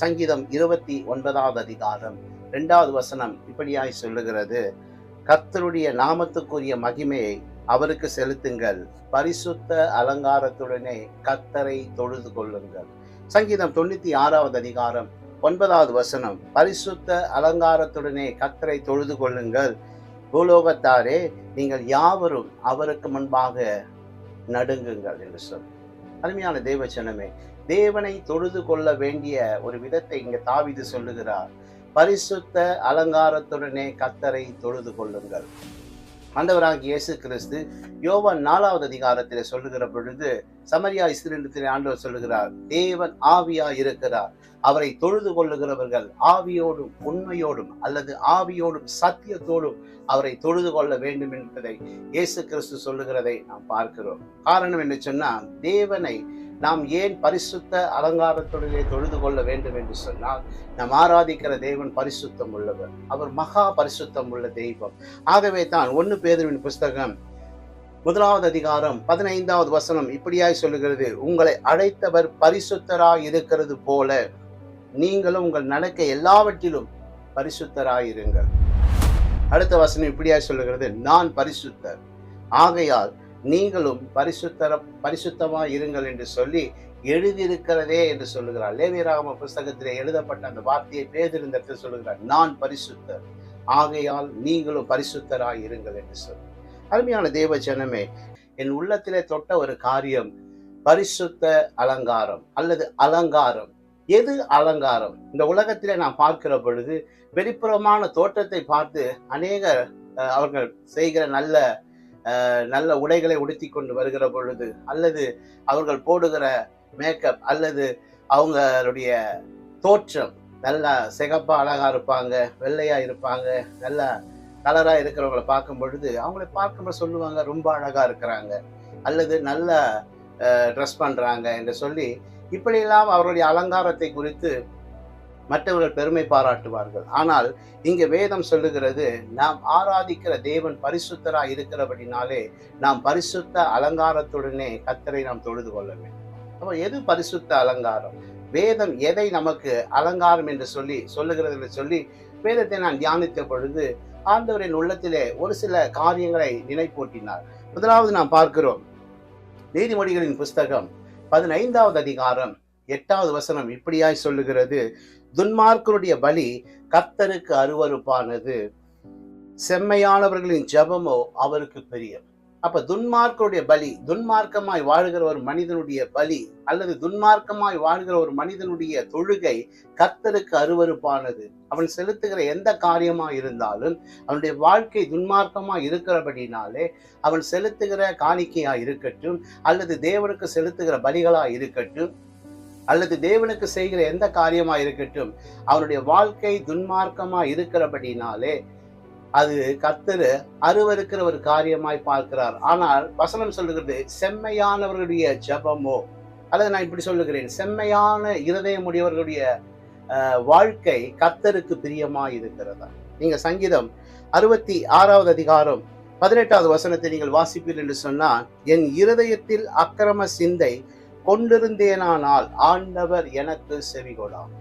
சங்கீதம் இருபத்தி ஒன்பதாவது அதிகாரம் இரண்டாவது வசனம் இப்படியாய் சொல்லுகிறது. கர்த்தருடைய நாமத்துக்குரிய மகிமையை அவருக்கு செலுத்துங்கள். பரிசுத்த அலங்காரத்துடனே கர்த்தரை தொழுது கொள்ளுங்கள். சங்கீதம் தொண்ணூத்தி ஆறாவது அதிகாரம் ஒன்பதாவது வசனம். பரிசுத்த அலங்காரத்துடனே கர்த்தரை தொழுது கொள்ளுங்கள். பூலோகத்தாரே நீங்கள் யாவரும் அவருக்கு முன்பாக நடுங்குங்கள் என்று சொல். அருமையான தேவச்சனமே தேவனை தொழுது கொள்ள வேண்டிய ஒரு விதத்தை இங்க தாவிது சொல்லுகிறார். பரிசுத்த அலங்காரத்துடனே கத்தரை தொழுது கொள்ளுங்கள். ஆண்டவராகிய இயேசு கிறிஸ்து யோவான் நாலாவது அதிகாரத்தில் சொல்லுகிற பொழுது சமரியா இஸ்ரேலத்திலே ஆண்டவர் சொல்லுகிறார் தேவன் ஆவியா இருக்கிறார். அவரை தொழுது கொள்ளுகிறவர்கள் ஆவியோடும் உண்மையோடும் அல்லது ஆவியோடும் சத்தியத்தோடும் அவரை தொழுது கொள்ள வேண்டும் என்பதை இயேசு கிறிஸ்து சொல்லுகிறதை நாம் பார்க்கிறோம். காரணம் என்ன சொன்னால் தேவனை நாம் ஏன் பரிசுத்த அலங்காரத்துடனே தொழுது கொள்ள வேண்டும் என்று சொன்னால் நாம் ஆராதிக்கிற தேவன் பரிசுத்தம் உள்ளவர். அவர் மகா பரிசுத்தம் உள்ள தெய்வம். ஆகவே தான் ஒன்று பேதவின் புஸ்தகம் முதலாவது அதிகாரம் பதினைந்தாவது வசனம் இப்படியாய் சொல்லுகிறது உங்களை அழைத்தவர் பரிசுத்தராய் இருக்கிறது போல நீங்களும் உங்கள் நடக்க எல்லாவற்றிலும் பரிசுத்தராயிருங்கள். அடுத்த வசனம் இப்படியாய் சொல்லுகிறது நான் பரிசுத்தர். ஆகையால் நீங்களும் பரிசுத்தர பரிசுத்தமாக இருங்கள் என்று சொல்லி எழுதியிருக்கிறதே என்று சொல்லுகிறார். லேவியராகம புஸ்தகத்திலே எழுதப்பட்ட அந்த வார்த்தையை பேதிருந்த சொல்லுகிறார். நான் பரிசுத்தர். ஆகையால் நீங்களும் பரிசுத்தராய் இருங்கள் என்று சொல்லி. அருமையான தேவ ஜனமே என் உள்ளத்திலே தொட்ட ஒரு காரியம் பரிசுத்த அலங்காரம் அல்லது அலங்காரம். எது அலங்காரம்? இந்த உலகத்திலே நான் பார்க்கிற பொழுது வெளிப்புறமான தோற்றத்தை பார்த்து அநேக அவர்கள் செய்கிற நல்ல நல்ல உடைகளை உடுத்தி கொண்டு வருகிற பொழுது அல்லது அவர்கள் போடுகிற மேக்கப் அல்லது அவங்களுடைய தோற்றம் நல்லா சிகப்பாக அழகாக இருப்பாங்க வெள்ளையாக இருப்பாங்க நல்ல கலராக இருக்கிறவங்களை பார்க்கும் பொழுது அவங்கள பார்க்கும்போது சொல்லுவாங்க ரொம்ப அழகாக இருக்கிறாங்க. அல்லது நல்ல ட்ரெஸ் பண்ணுறாங்க என்று சொல்லி இப்படியெல்லாம் அவருடைய அலங்காரத்தை குறித்து மற்றவர்கள் பெருமை பாராட்டுவார்கள். ஆனால் இங்க வேதம் சொல்லுகிறது நாம் ஆராதிக்கிற தேவன் பரிசுத்தராக இருக்கிறபடினாலே நாம் பரிசுத்த அலங்காரத்துடனே கத்தரை நாம் தொழுது கொள்ள வேண்டும். அப்போ எது பரிசுத்த அலங்காரம்? வேதம் எதை நமக்கு அலங்காரம் என்று சொல்லி சொல்லுகிறது என்று சொல்லி வேதத்தை நான் தியானித்த பொழுது ஆண்டவரின் உள்ளத்திலே ஒரு சில காரியங்களை நினைப்பூட்டினார். முதலாவது நாம் பார்க்கிறோம் நீதிமொழிகளின் புஸ்தகம் பதினைந்தாவது அதிகாரம் எட்டாவது வசனம் இப்படியாய் சொல்லுகிறது. துன்மார்க்கருடைய பலி கர்த்தருக்கு அருவருப்பானது. செம்மையானவர்களின் ஜெபமோ அவருக்கு பெரிய அப்ப துன்மார்க்கருடைய பலி துன்மார்க்கமாய் வாழ்கிற ஒரு மனிதனுடைய பலி அல்லது துன்மார்க்கமாய் வாழ்கிற ஒரு மனிதனுடைய தொழுகை கர்த்தருக்கு அருவருப்பானது. அவன் செலுத்துகிற எந்த காரியமா இருந்தாலும் அவனுடைய வாழ்க்கை துன்மார்க்கமா இருக்கிறபடினாலே அவன் செலுத்துகிற காணிக்கையா இருக்கட்டும் அல்லது தேவனுக்கு செலுத்துகிற பலிகளா இருக்கட்டும் அல்லது தேவனுக்கு செய்கிற எந்த காரியமா இருக்கட்டும் அவனுடைய வாழ்க்கை துன்மார்க்கமா இருக்கிறபடினாலே அது கத்தரு அருவருக்கிற ஒரு காரியமாய் பார்க்கிறார். ஆனால் வசனம் சொல்லுகிறது செம்மையானவர்களுடைய ஜெபமோ? அல்லது நான் இப்படி சொல்லுகிறேன் செம்மையான இருதயமுடையவர்களுடைய அஹ், வாழ்க்கை கர்த்தருக்கு பிரியமா இருக்கிறதா? நீங்க சங்கீதம் அறுபத்தி ஆறாவது அதிகாரம் பதினெட்டாவது வசனத்தை நீங்கள் வாசிப்பீர்கள் என்று சொன்னால் என் இருதயத்தில் அக்கிரம சிந்தை கொண்டிருந்தேனானால் ஆண்டவர் எனக்கு செவிகொடாம்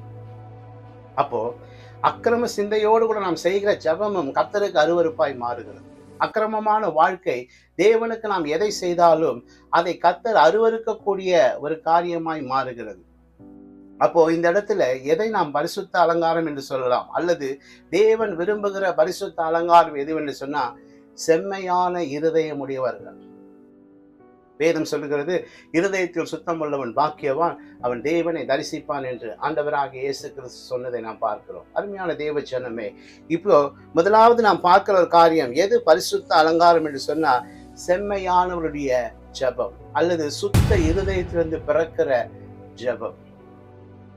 அப்போ அக்கிரம சிந்தையோடு கூட நாம் செய்கிற ஜபமும் கத்தருக்கு அருவருப்பாய் மாறுகிறது. அக்கிரமமான வாழ்க்கை தேவனுக்கு நாம் எதை செய்தாலும் அதை கத்தர் அருவருக்கக்கூடிய ஒரு காரியமாய் மாறுகிறது. அப்போ இந்த இடத்துல எதை நாம் பரிசுத்த அலங்காரம் என்று சொல்லலாம்? அல்லது தேவன் விரும்புகிற பரிசுத்த அலங்காரம் எதுவென்று சொன்னா செம்மையான இருதயமுடையவர்கள். வேதம் சொல்லுகிறது இருதயத்தில் சுத்தம் உள்ளவன் பாக்கியவான் அவன் தேவனை தரிசிப்பான் என்று ஆண்டவராக இயேசு கிறிஸ்து சொன்னதை நாம் பார்க்கிறோம். அருமையான தேவ ஜனமே இப்போ முதலாவது நாம் பார்க்கிற ஒரு காரியம் எது? பரிசுத்த அலங்காரம் என்று சொன்னால் செம்மையானவருடைய ஜெபம் அல்லது சுத்த இருதயத்திலிருந்து பிறக்கிற ஜெபம்.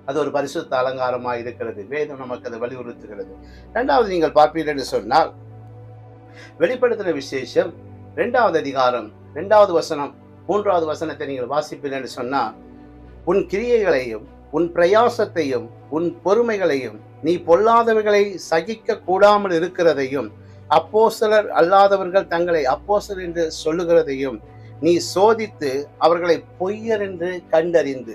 அது ஒரு பரிசுத்த அலங்காரமாக இருக்கிறது. வேதம் நமக்கு அதை வலியுறுத்துகிறது. ரெண்டாவது நீங்கள் பார்ப்பீர்கள் என்று சொன்னால் வெளிப்படுத்தின விசேஷம் ரெண்டாவது அதிகாரம் ரெண்டாவது வசனம் மூன்றாவது வசனத்தை நீங்கள் வாசிப்பீர்கள் என்று சொன்னால் உன் கிரியைகளையும் உன் பிரயாசத்தையும் உன் பொறுமைகளையும் நீ பொல்லாதவர்களை சகிக்க கூடாமல் இருக்கிறதையும் அப்போசலர் அல்லாதவர்கள் தங்களை அப்போஸ்தலர் என்று சொல்லுகிறதையும் நீ சோதித்து அவர்களை பொய்யர் என்று கண்டறிந்து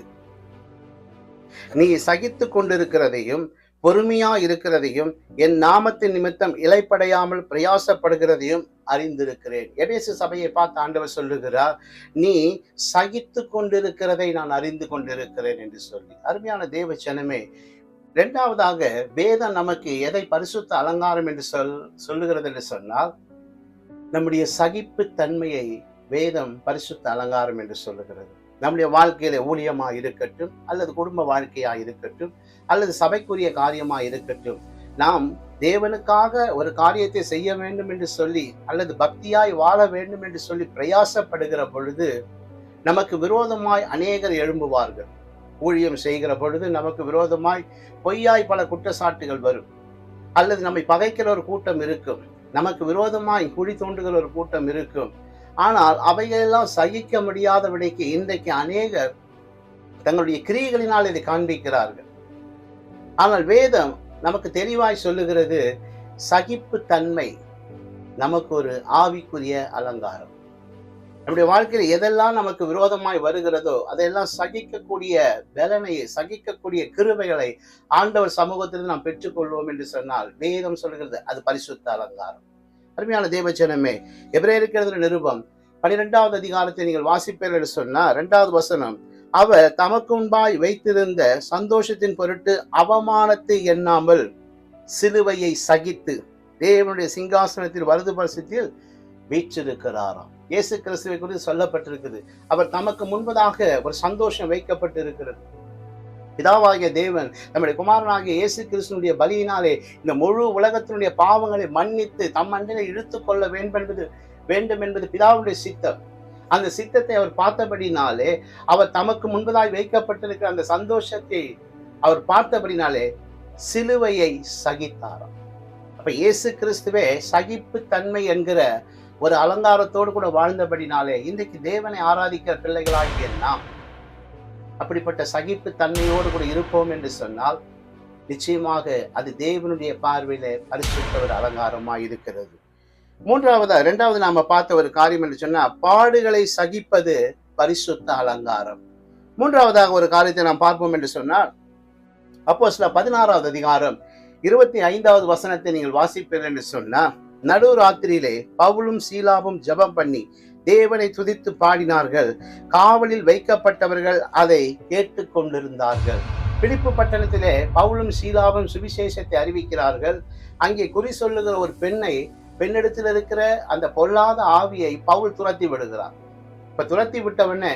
நீ சகித்து கொண்டிருக்கிறதையும் பொறுமையா இருக்கிறதையும் என் நாமத்தின் நிமித்தம் இலைப்படையாமல் பிரயாசப்படுகிறதையும் அறிந்திருக்கிறேன். எபேசு சபையை பார்த்து ஆண்டவர் சொல்லுகிறார் நீ சகித்து கொண்டிருக்கிறதை நான் அறிந்து கொண்டிருக்கிறேன் என்று சொல்லி. அருமையான தேவ ஜனமே இரண்டாவதாக வேதம் நமக்கு எதை பரிசுத்த அலங்காரம் என்று சொல் சொல்லுகிறது என்று சொன்னால் நம்முடைய சகிப்பு தன்மையை வேதம் பரிசுத்த அலங்காரம் என்று சொல்லுகிறது. நம்முடைய வாழ்க்கையில ஊழியமாக இருக்கட்டும் அல்லது குடும்ப வாழ்க்கையாக இருக்கட்டும் அல்லது சபைக்குரிய காரியமாக இருக்கட்டும் நாம் தேவனுக்காக ஒரு காரியத்தை செய்ய வேண்டும் என்று சொல்லி அல்லது பக்தியாய் வாழ வேண்டும் என்று சொல்லி பிரயாசப்படுகிற பொழுது நமக்கு விரோதமாய் அநேகர் எழும்புவார்கள். ஊழியம் செய்கிற பொழுது நமக்கு விரோதமாய் பொய்யாய் பல குற்றச்சாட்டுகள் வரும். அல்லது நம்மை பகைக்கிற ஒரு கூட்டம் இருக்கும். நமக்கு விரோதமாய் குழி தோண்டுகிற ஒரு கூட்டம் இருக்கும். ஆனால் அவைகளெல்லாம் சகிக்க முடியாத விடைக்கு இன்றைக்கு அநேகர் தங்களுடைய கிரியைகளினால் இதை காண்பிக்கிறார்கள். ஆனால் வேதம் நமக்கு தெளிவாய் சொல்லுகிறது சகிப்பு தன்மை நமக்கு ஒரு ஆவிக்குரிய அலங்காரம். நம்முடைய வாழ்க்கையில் எதெல்லாம் நமக்கு விரோதமாய் வருகிறதோ அதையெல்லாம் சகிக்கக்கூடிய பலனை சகிக்கக்கூடிய கிருவைகளை ஆண்டவர் சமூகத்திலிருந்து நாம் பெற்றுக்கொள்வோம் என்று சொன்னால் வேதம் சொல்கிறது அது பரிசுத்த அலங்காரம். அருமையான தேவச்சனமே. எபிரேயருக்கு நிருபம் பனிரெண்டாவது அதிகாரத்தை நீங்கள் வாசிப்பீர்கள் என்று சொன்னால் ரெண்டாவது வசனம் அவர் தமக்குன்பாய் வைத்திருந்த சந்தோஷத்தின் பொருட்டு அவமானத்தை எண்ணாமல் சிலுவையை சகித்து தேவனுடைய சிங்காசனத்தில் வலது பரிசத்தில் வீச்சிருக்கிறாராம் இயேசு கிறிஸ்துவை குறித்து சொல்லப்பட்டிருக்குது. அவர் தமக்கு முன்பதாக ஒரு சந்தோஷம் வைக்கப்பட்டிருக்கிறது. பிதாவாகிய தேவன் நம்முடைய குமாரனாகிய இயேசு கிறிஸ்துனுடைய பலியினாலே இந்த முழு உலகத்தினுடைய பாவங்களை மன்னித்து தம் அண்டனை இழுத்து கொள்ள வேண்டும் என்பது வேண்டும் என்பது பிதாவுடைய சித்தம். அந்த சித்தத்தை அவர் பார்த்தபடினாலே அவர் தமக்கு முன்பதாய் வைக்கப்பட்டிருக்கிற அந்த சந்தோஷத்தை அவர் பார்த்தபடினாலே சிலுவையை சகித்தாராம். அப்ப இயேசு கிறிஸ்துவே சகிப்பு தன்மை என்கிற ஒரு அலங்காரத்தோடு கூட வாழ்ந்தபடினாலே இன்றைக்கு தேவனை ஆராதிக்கிற பிள்ளைகளாகிய நாம் அப்படிப்பட்ட சகிப்பு தன்மையோடு கூட இருப்போம் என்று சொன்னால் நிச்சயமாக அது தேவனுடைய பார்வையில பரிசுத்த ஒரு அலங்காரமாக இருக்கிறது. மூன்றாவதா இரண்டாவது நாம பார்த்த ஒரு காரியம் என்று சொன்னா பாடுகளை சகிப்பது பரிசுத்த அலங்காரம். மூன்றாவதாக ஒரு காரியத்தை நாம் பார்ப்போம் என்று சொன்னால் அப்போ சில பதினாறாவது அதிகாரம் இருபத்தி ஐந்தாவது வசனத்தை நீங்கள் வாசிப்பீர்கள் என்று சொன்னா நடு ராத்திரியிலே பவுலும் சீலாவும் ஜெபம் பண்ணி தேவனை துதித்து பாடினார்கள். காவலில் வைக்கப்பட்டவர்கள் அதை கேட்டுக்கொண்டிருந்தார்கள். பிடிப்பு பட்டணத்திலே பவுலும் சீலாவும் சுவிசேஷத்தை அறிவிக்கிறார்கள். அங்கே குறி சொல்லுகிற ஒரு பெண்ணை பெண்ணிடத்தில் இருக்கிற அந்த பொல்லாத ஆவியை பவுல் துரத்தி விடுகிறார். இப்ப துரத்தி விட்டவொடனே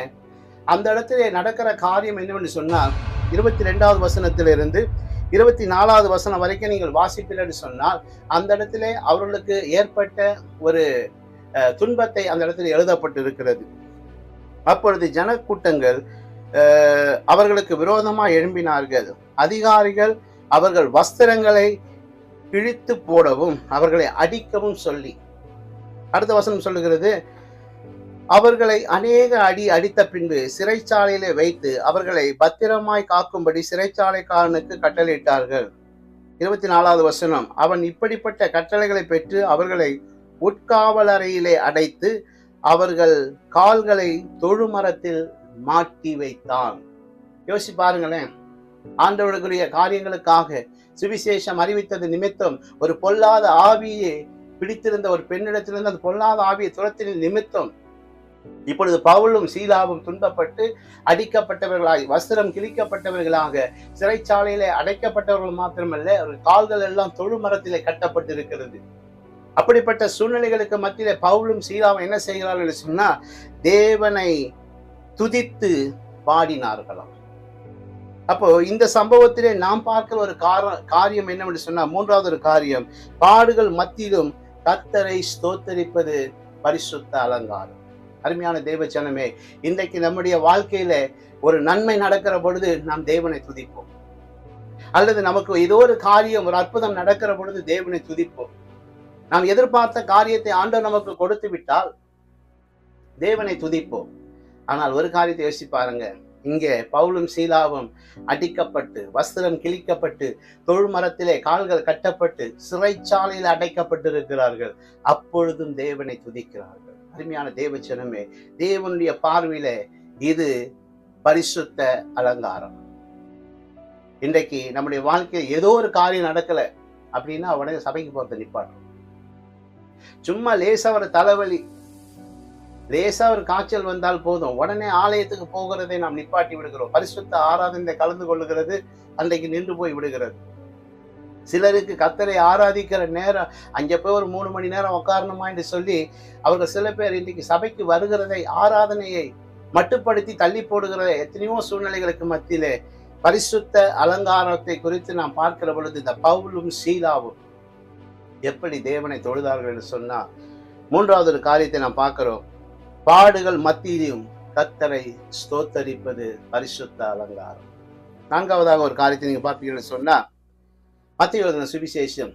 அந்த இடத்துல நடக்கிற காரியம் என்னவென்று சொன்னால் இருபத்தி ரெண்டாவது வசனத்திலிருந்து இருபத்தி நாலாவது வசனம் வரைக்கும் நீங்கள் வாசிப்பீர்கள் சொன்னால் அந்த இடத்துல அவர்களுக்கு ஏற்பட்ட ஒரு துன்பத்தை அந்த இடத்தில் எழுதப்பட்டிருக்கிறது. அப்பொழுது ஜனக்கூட்டங்கள் அவர்களுக்கு விரோதமாக எழும்பினார்கள். அதிகாரிகள் அவர்கள் வஸ்திரங்களை கிழித்து போடவும் அவர்களை அடிக்கவும் சொல்லி அடுத்த வசனம் சொல்லுகிறது அவர்களை அநேக அடி அடித்த பின்பு சிறைச்சாலையிலே வைத்து அவர்களை பத்திரமாய் காக்கும்படி சிறைச்சாலைக்காரனுக்கு கட்டளையிட்டார்கள். இருபத்தி நாலாவது வசனம் அவன் இப்படிப்பட்ட கட்டளைகளை பெற்று அவர்களை உட்காவலறையிலே அடைத்து அவர்கள் கால்களை தொழுமரத்தில் மாட்டி வைத்தான். யோசி பாருங்களேன். ஆண்டவர்களுடைய காரியங்களுக்காக சுவிசேஷம் அறிவித்தது நிமித்தம் ஒரு பொல்லாத ஆவியை பிடித்திருந்த ஒரு பெண்ணிடத்திலிருந்து அந்த பொல்லாத ஆவியை துரத்தின நிமித்தம் இப்பொழுது பவுலும் சீலாவும் துன்பப்பட்டு அடிக்கப்பட்டவர்களாய் வஸ்திரம் கிழிக்கப்பட்டவர்களாக சிறைச்சாலையிலே அடைக்கப்பட்டவர்கள் மாத்திரமல்ல அவர்கள் கால்கள் எல்லாம் தொழுமரத்திலே கட்டப்பட்டிருக்கிறது. அப்படிப்பட்ட சூழ்நிலைகளுக்கு மத்தியில் பவுலும் சீலாவும் என்ன செய்கிறார்கள் என்று சொன்னா தேவனை துதித்து பாடினார்களாம். அப்போ இந்த சம்பவத்திலே நாம் பார்க்கிற ஒரு கார காரியம் என்னவென்று சொன்னால் மூன்றாவது ஒரு காரியம் பாடுகள் மத்தியிலும் கத்தரை ஸ்தோத்தரிப்பது பரிசுத்த அலங்காரம். அருமையான தேவச்சனமே இன்றைக்கு நம்முடைய வாழ்க்கையில ஒரு நன்மை நடக்கிற பொழுது நாம் தேவனை துதிப்போம். அல்லது நமக்கு ஏதோ ஒரு காரியம் ஒரு அற்புதம் நடக்கிற பொழுது தேவனை துதிப்போம். நாம் எதிர்பார்த்த காரியத்தை ஆண்டவர் நமக்கு கொடுத்து விட்டால் தேவனை துதிப்போம். ஆனால் ஒரு காரியத்தை யோசிச்சு பாருங்க. இங்கே பவுலும் சீலாவும் அடிக்கப்பட்டு வஸ்திரம் கிழிக்கப்பட்டு தொழுமரத்திலே கால்கள் கட்டப்பட்டு சிறைச்சாலையில் அடைக்கப்பட்டிருக்கிறார்கள். அப்பொழுதும் தேவனை துதிக்கிறார்கள். அருமையான தேவச்சனமே தேவனுடைய பார்வையில இது பரிசுத்த அலங்காரம். இன்றைக்கு நம்முடைய வாழ்க்கையில் ஏதோ ஒரு காரியம் நடக்கல அப்படின்னா உடனே சபைக்கு போறத நிப்பாட்டும் சும்மா லேசா ஒரு தலைவலி. லேசா ஒரு காய்ச்சல் வந்தால் போதும். உடனே ஆலயத்துக்கு போகிறதை நாம் நிப்பாட்டி விடுகிறோம். பரிசுத்த ஆராதனை கலந்து கொள்ளுகிறது அன்றைக்கு நின்று போய் விடுகிறது. சிலருக்கு கத்தரை ஆராதிக்கிற நேரம் அங்கே போய் ஒரு மூணு மணி நேரம் உட்காரணுமா என்று சொல்லி அவர்கள் சில பேர் இன்றைக்கு சபைக்கு வருகிறதை ஆராதனையை மட்டுப்படுத்தி தள்ளி போடுகிற எத்தனையோ சூழ்நிலைகளுக்கு மத்தியிலே பரிசுத்த அலங்காரத்தை குறித்து நாம் பார்க்கிற பொழுது இந்த பவுலும் சீலாவும் எப்படி தேவனை தொழுதார்கள் என்று சொன்னா மூன்றாவது ஒரு காரியத்தை நாம் பார்க்கிறோம். பாடுகள் மத்தியிலும் கத்தரை ஸ்தோத்தரிப்பது பரிசுத்த அலங்காரம். நான்காவதாக ஒரு காரியத்தை நீங்க பார்ப்பீங்கன்னு சொன்னா மத்திய சுவிசேஷம்